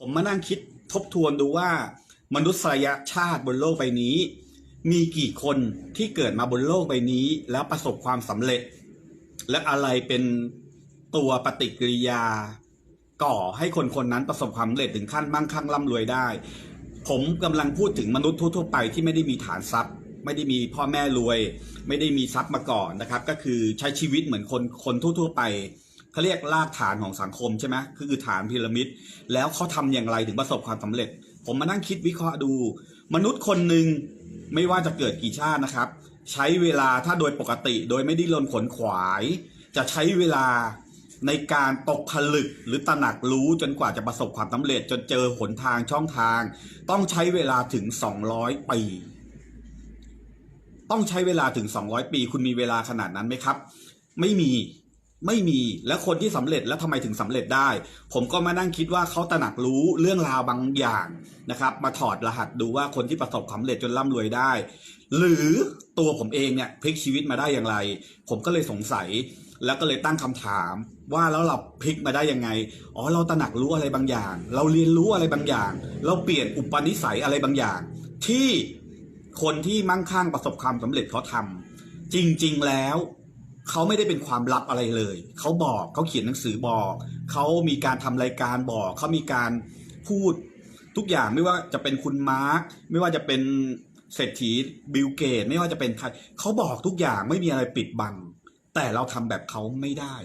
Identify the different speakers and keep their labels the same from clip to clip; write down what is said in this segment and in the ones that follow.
Speaker 1: ผมมานั่งคิดทบทวนดูว่ามนุษยชาติบนโลกใบนี้ มีกี่คนที่เกิดมาบนโลกใบนี้ แล้วประสบความสำเร็จ และอะไรเป็นตัวปฏิกิริยา ก่อให้คนคนนั้นประสบความสำเร็จถึงขั้นมั่งคั่งร่ำรวยได้ ผมกำลังพูดถึงมนุษย์ทั่วๆไปที่ไม่ได้มีฐานทรัพย์ ไม่ได้มีพ่อแม่รวย ไม่ได้มีทรัพย์มาก่อนนะครับ ก็คือใช้ชีวิตเหมือนคนคนทั่ว ๆ ไป เขาเรียกรากฐานของสังคมใช่ไหมคือฐานพีระมิด แล้วเขาทำอย่างไรถึงประสบความสำเร็จ ผมมานั่งคิดวิเคราะห์ดู มนุษย์คนหนึ่งไม่ว่าจะเกิดกี่ชาตินะครับ ใช้เวลาถ้าโดยปกติโดยไม่ได้ลนขนขวาย จะใช้เวลาในการตกผลึกหรือตระหนักรู้จนกว่าจะประสบความสำเร็จ จนเจอหนทางช่องทาง ต้องใช้เวลาถึง 200 ปี ต้องใช้เวลาถึง 200 ปี คุณมีเวลาขนาดนั้นไหมครับ ไม่มี ไม่มีแล้วคนที่สำเร็จแล้วทำไมถึงสำเร็จได้ ผมก็มานั่งคิดว่าเขาตระหนักรู้เรื่องราวบางอย่างนะครับ มาถอดรหัสดูว่าคนที่ประสบความสำเร็จจนร่ำรวยได้ หรือตัวผมเองเนี่ยพลิกชีวิตมาได้อย่างไร ผมก็เลยสงสัยแล้วก็เลยตั้งคำถามว่าแล้วเราพลิกมาได้ยังไง อ๋อเราตระหนักรู้อะไรบางอย่าง เราเรียนรู้อะไรบางอย่าง เราเปลี่ยนอุปนิสัยอะไรบางอย่าง ที่คนที่มั่งคั่งประสบความสำเร็จเขาทำจริง ๆ แล้ว เขาไม่ได้เป็นความลับอะไรเลย เขาบอกเขาเขียนหนังสือบอก เขามีการทำรายการบอก เขามีการพูดทุกอย่างไม่ว่าจะเป็นคุณมาร์คไม่ว่าจะเป็นเศรษฐีบิลเกต ไม่ว่าจะเป็นใครเขาบอกทุกอย่างไม่มีอะไรปิดบัง แต่เราทำแบบเขาไม่ได้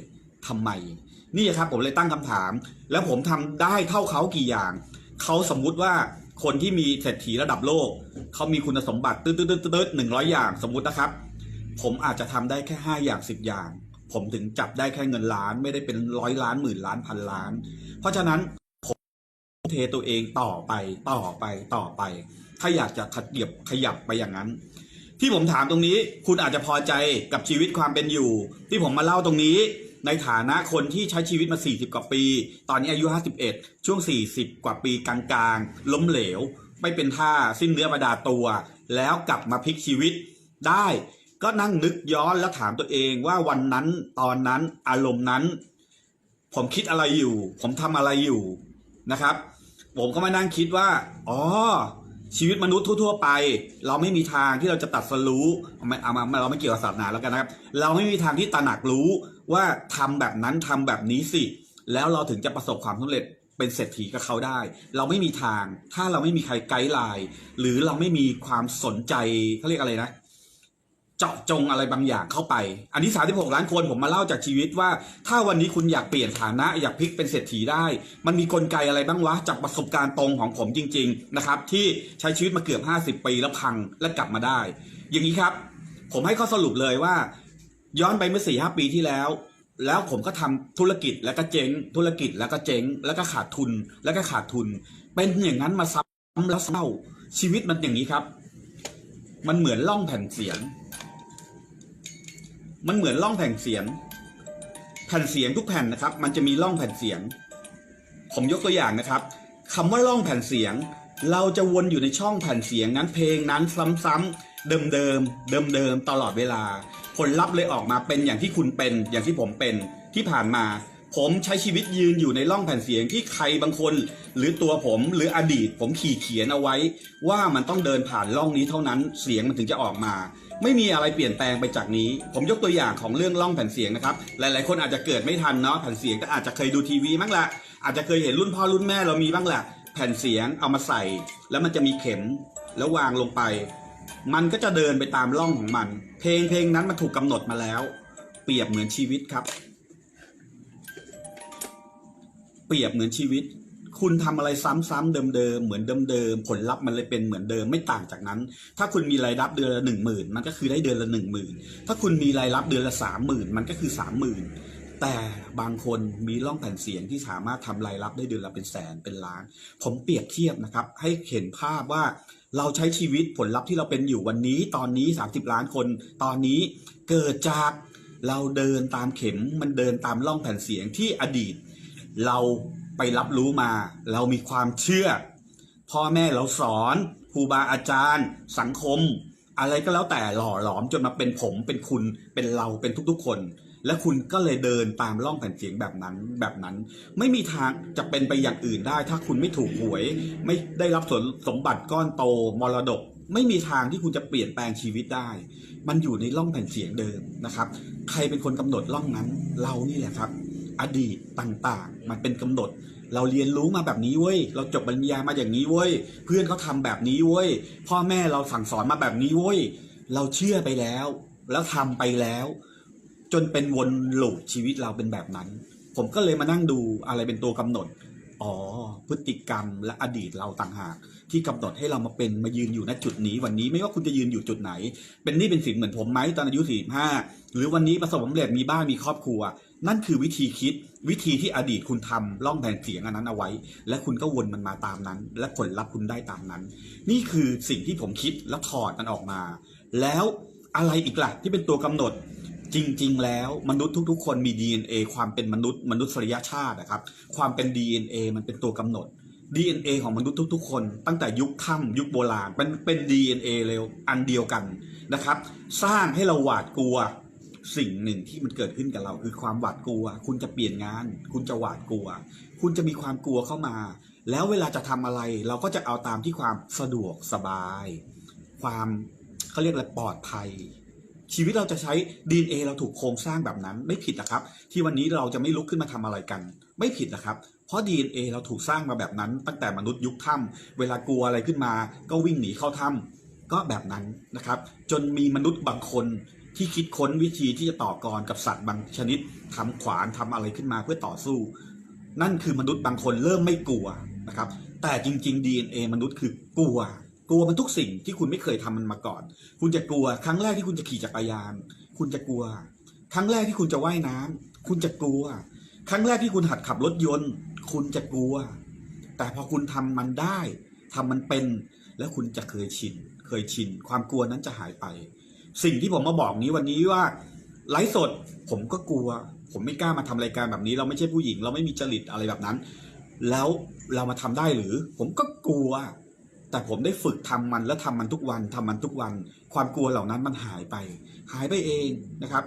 Speaker 1: ทำไม นี่ครับผมเลยตั้งคำถาม แล้วผมทำได้เท่าเขากี่อย่าง เขาสมมุติว่าคนที่มีเศรษฐีระดับโลก เขามีคุณสมบัติตืดตืดตืดตืดหนึ่งร้อยอย่างสมมุตินะครับ ผมอาจจะทำได้แค่ห้าอย่างสิบอย่าง ผมถึงจับได้แค่เงินล้าน ไม่ได้เป็นร้อยล้านหมื่นล้านพันล้าน เพราะฉะนั้นผมเทตัวเองต่อไปต่อไปต่อไป ถ้าอยากจะขยับขยับไปอย่างนั้น ที่ผมถามตรงนี้ คุณอาจจะพอใจกับชีวิตความเป็นอยู่ ที่ผมมาเล่าตรงนี้ ในฐานะคนที่ใช้ชีวิตมา 40 กว่าปี ตอนนี้อายุ 51 ช่วง 40 กว่าปีกลางๆ ล้มเหลว ไม่เป็นท่าสิ้นเนื้อประดาตัว แล้วกลับมาพลิกชีวิตได้ ก็นั่งนึกย้อนแล้วถามตัวเองว่าวันนั้นตอนนั้นอารมณ์นั้น ผมคิดอะไรอยู่ ผมทำอะไรอยู่นะครับ ผมก็มานั่งคิดว่า อ๋อ ชีวิตมนุษย์ทั่ว ๆ ไป เราไม่มีทางที่เราจะตัดสรู้ไม่เอามาเราไม่เกี่ยวกับศาสนาแล้วกันนะครับ เราไม่มีทางที่ตระหนักรู้ว่าทำแบบนั้นทำแบบนี้สิ แล้วเราถึงจะประสบความสำเร็จเป็นเศรษฐีกับเขาได้ เราไม่มีทาง ถ้าเราไม่มีใครไกด์ไลน์หรือเราไม่มีความสนใจเขาเรียกอะไรนะ เจาะจงอะไรบางอย่างเข้าไป อันนี้ 36 ล้านคนผมมาเล่าจากชีวิตว่า ถ้าวันนี้คุณอยากเปลี่ยนฐานะ อยากพลิกเป็นเศรษฐีได้ มันมีกลไกอะไรบ้างวะจากประสบการณ์ตรงของผมจริง ๆ นะครับ ที่ใช้ชีวิตมาเกือบ 50 ปีแล้วพังและกลับมาได้ อย่างนี้ครับ ผมให้ข้อสรุปเลยว่า ย้อนไปเมื่อสี่ห้าปีที่แล้ว แล้วผมก็ทำธุรกิจแล้วก็เจ๊ง ธุรกิจแล้วก็เจ๊ง แล้วก็ขาดทุนแล้วก็ขาดทุน เป็นอย่างนั้นมาซ้ำแล้วเศร้าชีวิตมันอย่างนี้ครับ มันเหมือนล่องแผ่นเสียง มันเหมือนล่องแผ่นเสียง แผ่นเสียงทุกแผ่นนะครับ มันจะมีล่องแผ่นเสียง ผมยกตัวอย่างนะครับคำว่าล่องแผ่นเสียง เราจะวนอยู่ในช่องแผ่นเสียงนั้นเพลงนั้นซ้ำๆเดิมๆเดิมๆตลอดเวลา ผลลัพธ์เลยออกมาเป็นอย่างที่คุณเป็น อย่างที่ผมเป็นที่ผ่านมา ผมใช้ชีวิตยืนอยู่ในร่องแผ่นเสียงที่ใครบางคน หรือตัวผมหรืออดีต ผมขี่เขียนเอาไว้ ว่ามันต้องเดินผ่านร่องนี้เท่านั้นเสียงมันถึงจะออกมา ไม่มีอะไรเปลี่ยนแปลงไปจากนี้ ผมยกตัวอย่างของเรื่องล่องแผ่นเสียงนะครับ หลายๆ คนอาจจะเกิดไม่ทันเนาะแผ่นเสียงก็อาจจะเคยดูทีวีบ้างละอาจจะเคยเห็นรุ่นพ่อรุ่นแม่เรามีบ้างแหละแผ่นเสียงเอามาใส่ แล้วมันจะมีเข็มแล้ววางลงไป มันก็จะเดินไปตามร่องของมัน เพลงเพลงนั้นมันถูกกำหนดมาแล้ว เปรียบเหมือนชีวิตครับ เปรียบเหมือนชีวิต คุณทำอะไรซ้ำๆเดิมๆเหมือนเดิมๆผลลัพธ์มันเลยเป็นเหมือนเดิมไม่ต่างจากนั้น ถ้าคุณมีรายรับเดือนละหนึ่งหมื่นมันก็คือได้เดือนละหนึ่งหมื่นถ้าคุณมีรายรับเดือนละสามหมื่นมันก็คือสามหมื่นแต่บางคนมีร่องแผ่นเสียงที่สามารถทำรายรับได้เดือนละเป็นแสนเป็นล้าน ผมเปรียบเทียบนะครับ ให้เห็นภาพว่าเราใช้ชีวิตผลลัพธ์ที่เราเป็นอยู่วันนี้ตอนนี้ 30 ล้านคนตอนนี้เกิดจากเราเดินตามเข็มมันเดินตามร่องแผ่นเสียงที่อดีต เรา ไปรับรู้มา เรามีความเชื่อ พ่อแม่เราสอนครูบาอาจารย์ สังคม อะไรก็แล้วแต่หล่อหลอมจนมาเป็นผมเป็นคุณเป็นเราเป็นทุกๆคน และคุณก็เลยเดินตามร่องแผ่นเสียงแบบนั้นแบบนั้น ไม่มีทางจะเป็นไปอย่างอื่นได้ ถ้าคุณไม่ถูกหวย ไม่ได้รับส่วนสมบัติก้อนโตมรดกไม่มีทางที่คุณจะเปลี่ยนแปลงชีวิตได้ มันอยู่ในร่องแผ่นเสียงเดิมนะครับ ใครเป็นคนกำหนดร่องนั้น เรานี่แหละครับ อดีตต่างๆ มันเป็นกำหนด เราเรียนรู้มาแบบนี้เว้ย เราจบปริญญามาอย่างนี้เว้ย เพื่อนเขาทำแบบนี้เว้ย พ่อแม่เราสั่งสอนมาแบบนี้เว้ย เราเชื่อไปแล้ว แล้วทำไปแล้ว จนเป็นวนลูปชีวิตเราเป็นแบบนั้น ผมก็เลยมานั่งดูอะไรเป็นตัวกำหนด อ๋อ พฤติกรรมและอดีตเราต่างหาก ที่กำหนดให้เรามาเป็นมายืนอยู่ณจุดนี้ วันนี้ไม่ว่าคุณจะยืนอยู่จุดไหน เป็นนี่เป็นสินเหมือนผมไหมตอนอายุ45หรือวันนี้ประสบความสำเร็จมีบ้านมีครอบครัว นั่นคือวิธีคิดวิธีที่อดีตคุณทำล่องแผนเสียงอันนั้นเอาไว้ และคุณก็วนมันมาตามนั้น และผลลัพธ์คุณได้ตามนั้น นี่คือสิ่งที่ผมคิดแล้วถอดมันออกมา แล้วอะไรอีกล่ะที่เป็นตัวกำหนด จริง ๆ แล้วมนุษย์ทุก ๆ คนมี DNA ความเป็นมนุษย์มนุษยชาตินะครับ ความเป็น DNA มันเป็นตัวกำหนด DNA ของมนุษย์ทุก ๆ คน ตั้งแต่ยุคค่ำยุคโบราณเป็นเป็น DNA เร็วอันเดียวกันนะครับ สร้างให้เราหวาดกลัวสิ่งหนึ่งที่มันเกิดขึ้นกับเราคือความหวาดกลัว คุณจะเปลี่ยนงาน คุณจะหวาดกลัว คุณจะมีความกลัวเข้ามา แล้วเวลาจะทำอะไร เราก็จะเอาตามที่ความสะดวกสบาย ความเขาเรียกอะไรปลอดภัย ชีวิตเราจะใช้ DNA เราถูกโครงสร้างแบบนั้นไม่ผิดนะครับ ที่วันนี้เราจะไม่ลุกขึ้นมาทำอะไรกัน ไม่ผิดนะครับ เพราะ DNA เราถูกสร้างมาแบบนั้น ตั้งแต่มนุษย์ยุคถ้ำเวลากลัวอะไรขึ้นมา ก็วิ่งหนีเข้าถ้ำก็แบบนั้นนะครับ จนมีมนุษย์บางคนที่คิดค้นวิธีที่จะต่อกรกับสัตว์บางชนิดทำขวานทำอะไรขึ้นมาเพื่อต่อสู้ นั่นคือมนุษย์บางคนเริ่มไม่กลัวนะครับ แต่จริง ๆ DNA มนุษย์คือกลัว กลัวมันทุกสิ่งที่คุณไม่เคยทำมันมาก่อน คุณจะกลัวครั้งแรกที่คุณจะขี่จักรยาน คุณจะกลัว ครั้งแรกที่คุณจะว่ายน้ำคุณจะกลัว ครั้งแรกที่คุณหัดขับรถยนต์ คุณจะกลัว แต่พอคุณทำมันได้ทำมันเป็น แล้วคุณจะเคยชิน เคยชิน ความกลัวนั้นจะหายไป สิ่งที่ผมมาบอกนี้วันนี้ว่าไลฟ์สดผมก็กลัว ผมไม่กล้ามาทำรายการแบบนี้ เราไม่ใช่ผู้หญิง เราไม่มีจริตอะไรแบบนั้น แล้วเรามาทำได้หรือ ผมก็กลัว แต่ผมได้ฝึกทำมันและทำมันทุกวันทำมันทุกวัน ความกลัวเหล่านั้นมันหายไป หายไปเองนะครับ